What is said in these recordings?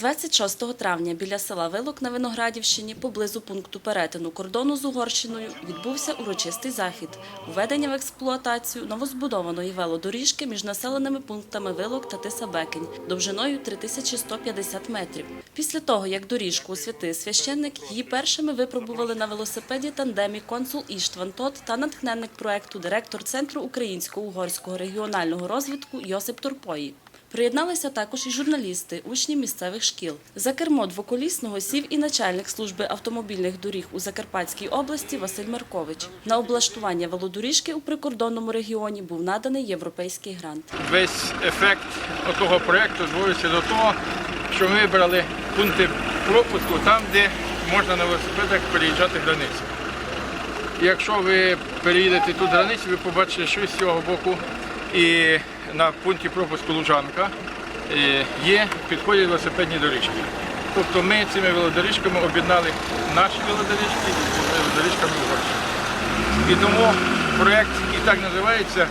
26 травня біля села Вилок на Виноградівщині, поблизу пункту перетину кордону з Угорщиною, відбувся урочистий захід – введення в експлуатацію новозбудованої велодоріжки між населеними пунктами Вилок та Тисабекень довжиною 3150 метрів. Після того, як доріжку освятив священник, її першими випробували на велосипеді тандемі консул Іштван Тот та натхненник проекту директор Центру українсько-угорського регіонального розвитку Йосип Турпої. Приєдналися також і журналісти, учні місцевих шкіл. За кермо двоколісного сів і начальник служби автомобільних доріг у Закарпатській області Василь Маркович. На облаштування велодоріжки у прикордонному регіоні був наданий європейський грант. Весь ефект того проєкту зводиться до того, що ми вибрали пункти пропуску там, де можна на велосипедах переїжджати границю. Якщо ви переїдете тут границю, ви побачите, що з цього боку і на пункті пропуску Лужанка е, є підходять велосипедні доріжки. Тобто ми цими велодоріжками об'єднали наші велодоріжки з велодоріжками Угорщини. І тому проєкт і так називається,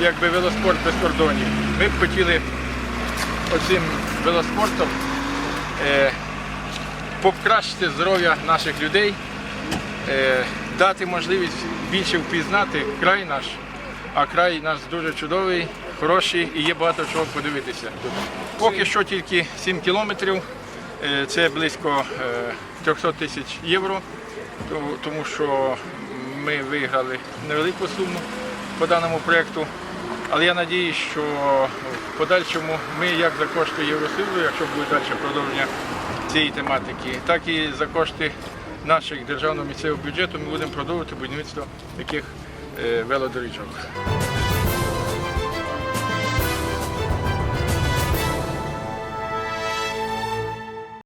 якби велоспорт без кордонів. Ми б хотіли оцим велоспортом е, покращити здоров'я наших людей, е, дати можливість більше впізнати край наш, а край наш дуже чудовий, хороший і є багато чого подивитися. Поки що тільки 7 кілометрів, е, це близько е, 300 тисяч євро, тому- що ми виграли невелику суму по даному проєкту. Але я надіюсь, що в подальшому ми як за кошти Євросилу, якщо буде далі продовження цієї тематики, так і за кошти наших державного місцевого бюджету ми будемо продовжувати будівництво таких е, велодоріжок.